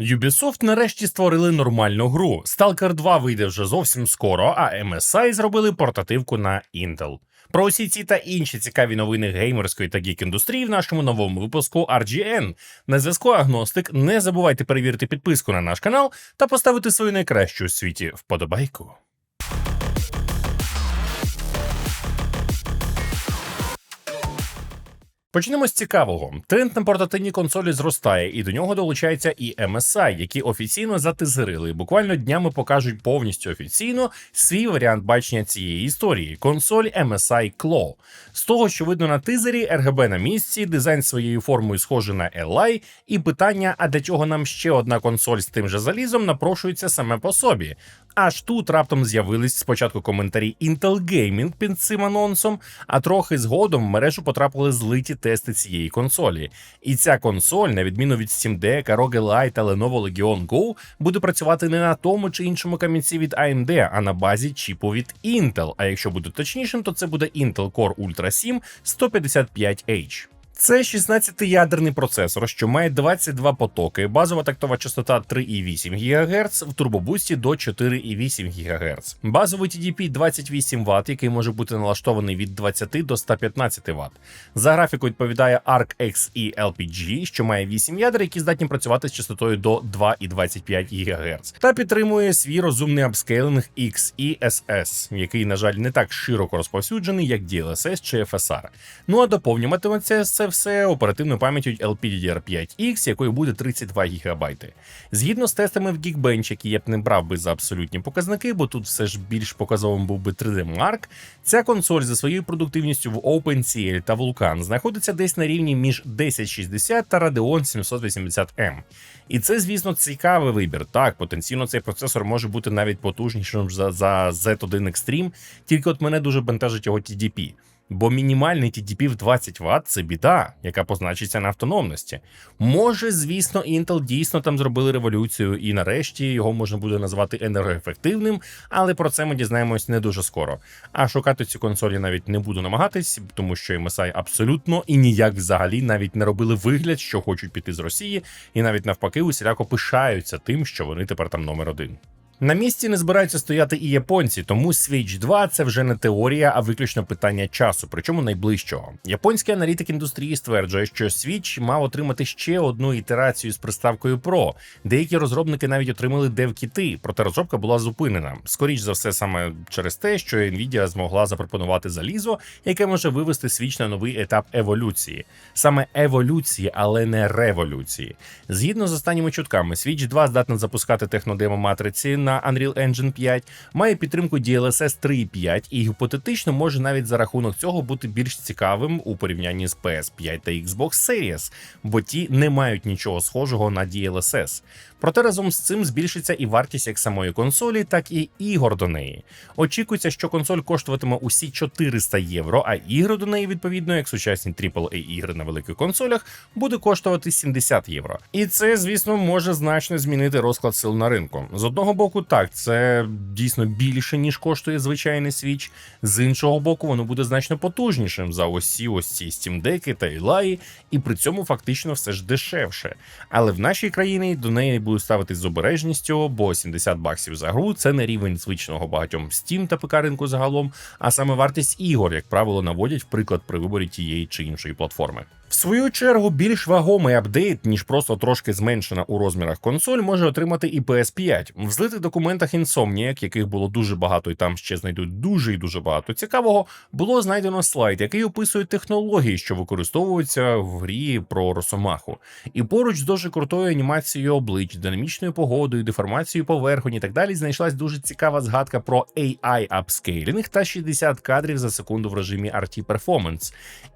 Ubisoft нарешті створили нормальну гру. Stalker 2 вийде вже зовсім скоро, а MSI зробили портативку на Intel. Про усі ці та інші цікаві новини геймерської та гік індустрії в нашому новому випуску RGN. На зв'язку Агностик. Не забувайте перевірити підписку на наш канал та поставити свою найкращу у світі вподобайку. Почнемо з цікавого. Тренд на портативні консолі зростає, і до нього долучається і MSI, які офіційно затизерили. Буквально днями покажуть повністю офіційно свій варіант бачення цієї історії консоль MSI Claw. З того, що видно на тизері, RGB на місці, дизайн своєю формою схожий на Li, і питання: а для чого нам ще одна консоль з тим же залізом, напрошується саме по собі. Аж тут раптом з'явились спочатку коментарі Intel Gaming під цим анонсом, а трохи згодом в мережу потрапили злиті тести цієї консолі. І ця консоль, на відміну від Steam Deck, ROG Ally та Lenovo Legion Go, буде працювати не на тому чи іншому камінці від AMD, а на базі чіпу від Intel. А якщо бути точнішим, то це буде Intel Core Ultra 7 155H. Це 16-ядерний процесор, що має 22 потоки, базова тактова частота 3,8 ГГц, в турбобусті до 4,8 ГГц. Базовий TDP 28 Вт, який може бути налаштований від 20 до 115 Вт. За графіку відповідає Arc XE LPG, що має 8 ядер, які здатні працювати з частотою до 2,25 ГГц. Та підтримує свій розумний апскейлинг XESS, який, на жаль, не так широко розповсюджений, як DLSS чи FSR. Ну а доповнюватиметься це все оперативною пам'яттю LPDDR5X, якою буде 32 ГБ. Згідно з тестами в Geekbench, які я б не брав би за абсолютні показники, бо тут все ж більш показовим був би 3D Mark, ця консоль за своєю продуктивністю в OpenCL та Vulkan знаходиться десь на рівні між 1060 та Radeon 780M. І це, звісно, цікавий вибір. Так, потенційно цей процесор може бути навіть потужнішим за, за Z1 Extreme, тільки от мене дуже бентежить його TDP. Бо мінімальний TDP в 20 Вт це біда, яка позначиться на автономності. Може, звісно, Intel дійсно там зробили революцію, і нарешті його можна буде назвати енергоефективним, але про це ми дізнаємось не дуже скоро. А шукати цю консоль я навіть не буду намагатись, тому що MSI абсолютно і ніяк взагалі навіть не робили вигляд, що хочуть піти з Росії, і навіть навпаки усіляко пишаються тим, що вони тепер там номер один. На місці не збираються стояти і японці, тому Switch 2 це вже не теорія, а виключно питання часу, причому найближчого. Японський аналітик індустрії стверджує, що Switch мав отримати ще одну ітерацію з приставкою Pro. Деякі розробники навіть отримали дев-кіти, проте розробка була зупинена. Скоріш за все, саме через те, що Nvidia змогла запропонувати залізо, яке може вивести Switch на новий етап еволюції, саме еволюції, але не революції. Згідно з останніми чутками, Switch 2 здатна запускати технодемо матриці на Unreal Engine 5, має підтримку DLSS 3.5 і гіпотетично може навіть за рахунок цього бути більш цікавим у порівнянні з PS5 та Xbox Series, бо ті не мають нічого схожого на DLSS. Проте разом з цим збільшиться і вартість як самої консолі, так і ігор до неї. Очікується, що консоль коштуватиме усі 400 євро, а ігри до неї, відповідно, як сучасні aaa ігри на великих консолях, буде коштувати 70 євро. І це, звісно, може значно змінити розклад сил на ринку. З одного боку, так, це дійсно більше, ніж коштує звичайний Switch. З іншого боку, воно буде значно потужнішим за усі ось ці Deck та Eli, і при цьому фактично все ж дешевше. Але в нашій країні до неї буде ставитись з обережністю, бо 70 баксів за гру це не рівень звичного багатьом Steam та ПК ринку загалом, а саме вартість ігор, як правило, наводять в приклад при виборі тієї чи іншої платформи. В свою чергу, більш вагомий апдейт, ніж просто трошки зменшена у розмірах консоль, може отримати і PS5. В злитих документах Insomniac, яких було дуже багато, і там ще знайдуть дуже і дуже багато цікавого, було знайдено слайд, який описує технології, що використовуються в грі про Росомаху. І поруч з дуже крутою анімацією облич, динамічною погодою, деформацією поверхонь і так далі, знайшлась дуже цікава згадка про AI апскейлінг та 60 кадрів за секунду в режимі RT Performance.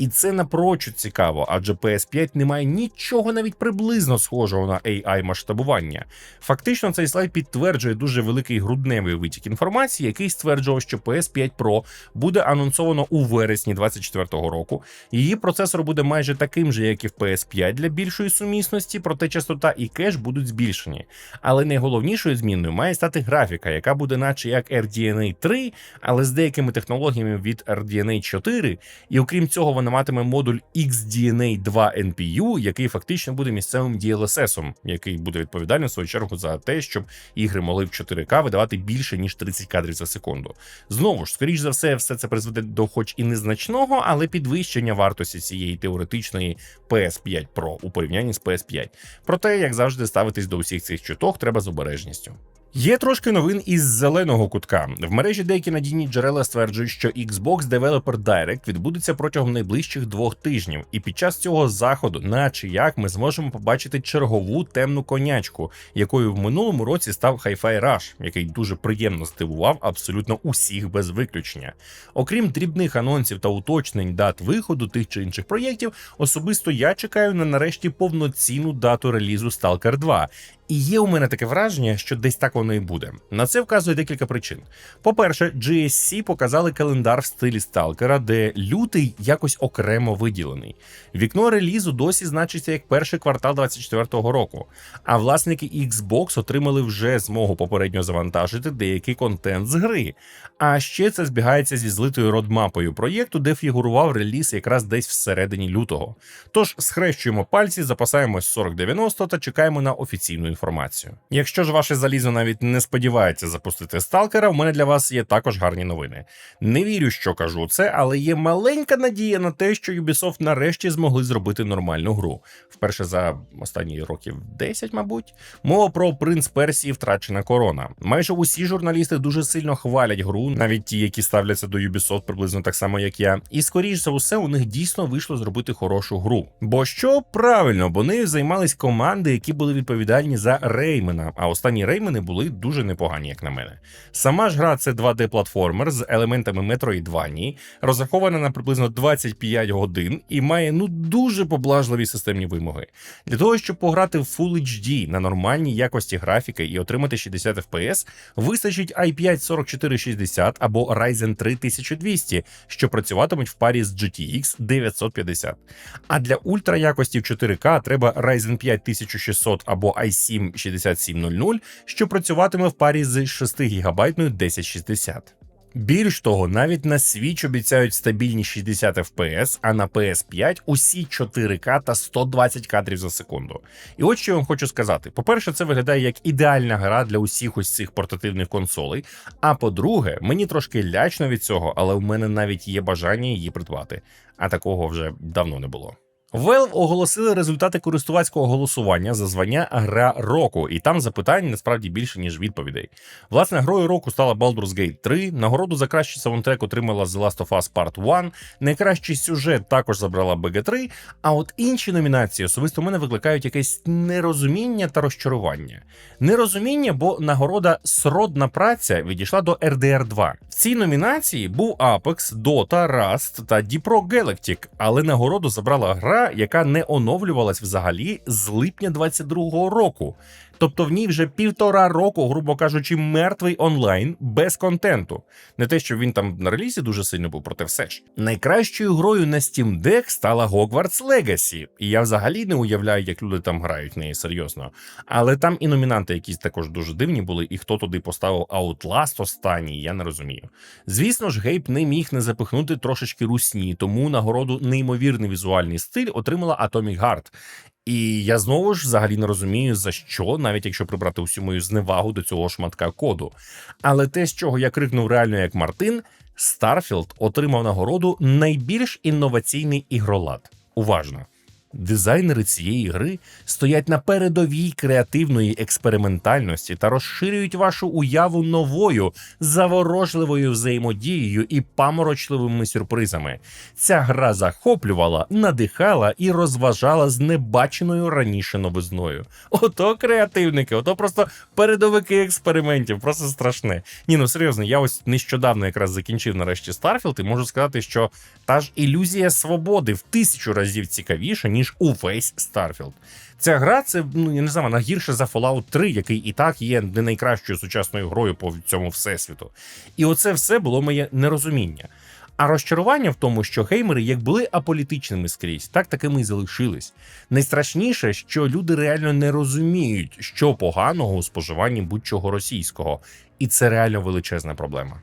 І це напрочуд цікаво, адже PS5 не має нічого навіть приблизно схожого на AI масштабування. Фактично, цей слайд підтверджує дуже великий грудневий витік інформації, який стверджував, що PS5 Pro буде анонсовано у вересні 2024 року. Її процесор буде майже таким же, як і в PS5 для більшої сумісності, проте частота і кеш будуть збільшені. Але найголовнішою зміною має стати графіка, яка буде, наче як RDNA 3, але з деякими технологіями від RDNA 4, і окрім цього, вона матиме модуль XD DNA 2 NPU, який фактично буде місцевим DLSS, який буде відповідальним в свою чергу за те, щоб ігри могли в 4К видавати більше ніж 30 кадрів за секунду. Знову ж, скоріш за все, все це призведе до, хоч і незначного, але підвищення вартості цієї теоретичної PS5 Pro у порівнянні з PS5. Проте, як завжди, ставитись до усіх цих чуток треба з обережністю. Є трошки новин із зеленого кутка. В мережі деякі надійні джерела стверджують, що Xbox Developer Direct відбудеться протягом найближчих двох тижнів, і під час цього заходу, наче як, ми зможемо побачити чергову темну конячку, якою в минулому році став Hi-Fi Rush, який дуже приємно здивував абсолютно усіх без виключення. Окрім дрібних анонсів та уточнень дат виходу тих чи інших проєктів, особисто я чекаю на нарешті повноцінну дату релізу Stalker 2. І є у мене таке враження, що десь так воно і буде. На це вказує декілька причин. По-перше, GSC показали календар в стилі Сталкера, де лютий якось окремо виділений. Вікно релізу досі значиться як перший квартал 24-го року. А власники Xbox отримали вже змогу попередньо завантажити деякий контент з гри. А ще це збігається зі злитою родмапою проєкту, де фігурував реліз якраз десь всередині лютого. Тож схрещуємо пальці, запасаємось 4090 та чекаємо на офіційну інформацію. Якщо ж ваше залізо навіть не сподівається запустити сталкера, в мене для вас є також гарні новини. Не вірю, що кажу це, але є маленька надія на те, що Ubisoft нарешті змогли зробити нормальну гру. Вперше за останні років 10, мабуть. Мова про принц Персії втрачена корона. Майже усі журналісти дуже сильно хвалять гру, навіть ті, які ставляться до Ubisoft приблизно так само, як я. І скоріш за усе, у них дійсно вийшло зробити хорошу гру. Бо що правильно, бо нею займались команди, які були відповідальні за Реймена. А останні Реймени були дуже непогані, як на мене. Сама ж гра це 2D-платформер з елементами Metroidvania, розрахована на приблизно 25 годин і має ну дуже поблажливі системні вимоги. Для того, щоб пограти в Full HD на нормальній якості графіки і отримати 60 FPS, вистачить i5 4460 або Ryzen 3 1200, що працюватимуть в парі з GTX 950. А для ультраякості в 4К треба Ryzen 5 1600 або i7 6700, що працюватиме в парі з 6 ГБ 1060. Більш того, навіть на Switch обіцяють стабільні 60 FPS, а на PS5 усі 4К та 120 кадрів за секунду. І от що я вам хочу сказати: по-перше, це виглядає як ідеальна гра для усіх ось цих портативних консолей. А по-друге, мені трошки лячно від цього, але в мене навіть є бажання її придбати. А такого вже давно не було. Valve оголосили результати користувацького голосування за звання Гра року, і там запитань насправді більше ніж відповідей. Власне, грою року стала Baldur's Gate 3, Нагороду за кращий саундтрек отримала The Last of Us Part 1, Найкращий сюжет також забрала BG3, А от інші номінації особисто в мене викликають якесь нерозуміння та розчарування. Нерозуміння, бо нагорода Сродна праця відійшла до RDR 2. В цій номінації був Apex, Dota, Rust та Deep Rock Galactic, але нагороду забрала гра яка не оновлювалась взагалі з липня 22-го року. Тобто в ній вже півтора року, грубо кажучи, мертвий онлайн без контенту. Не те, що він там на релізі дуже сильно був, проте все ж. Найкращою грою на Steam Deck стала Hogwarts Legacy. І я взагалі не уявляю, як люди там грають в неї серйозно. Але там і номінанти якісь також дуже дивні були, і хто туди поставив Outlast останній, я не розумію. Звісно ж, Гейб не міг не запихнути трошечки русні, тому нагороду неймовірний візуальний стиль отримала Atomic Heart. І я знову ж взагалі не розумію, за що, навіть якщо прибрати усю мою зневагу до цього шматка коду. Але те, з чого я крикнув реально як Мартин, Старфілд отримав нагороду найбільш інноваційний ігролад. Уважно. Дизайнери цієї гри стоять на передовій креативної експериментальності та розширюють вашу уяву новою заворожливою взаємодією і паморочливими сюрпризами. Ця гра захоплювала, надихала і розважала з небаченою раніше новизною. Ото креативники, ото просто передовики експериментів, просто страшне. Ні, ну серйозно, я ось нещодавно якраз закінчив нарешті Старфілд і можу сказати, що та ж ілюзія свободи в тисячу разів цікавіша, ніж увесь Старфілд. Ця гра це ну я не знаю, вона гірше за Fallout 3, який і так є не найкращою сучасною грою по цьому всесвіту. І оце все було моє нерозуміння. А розчарування в тому, що геймери як були аполітичними скрізь, так такими і залишились. Найстрашніше, що люди реально не розуміють, що поганого у споживанні будь-чого російського, і це реально величезна проблема.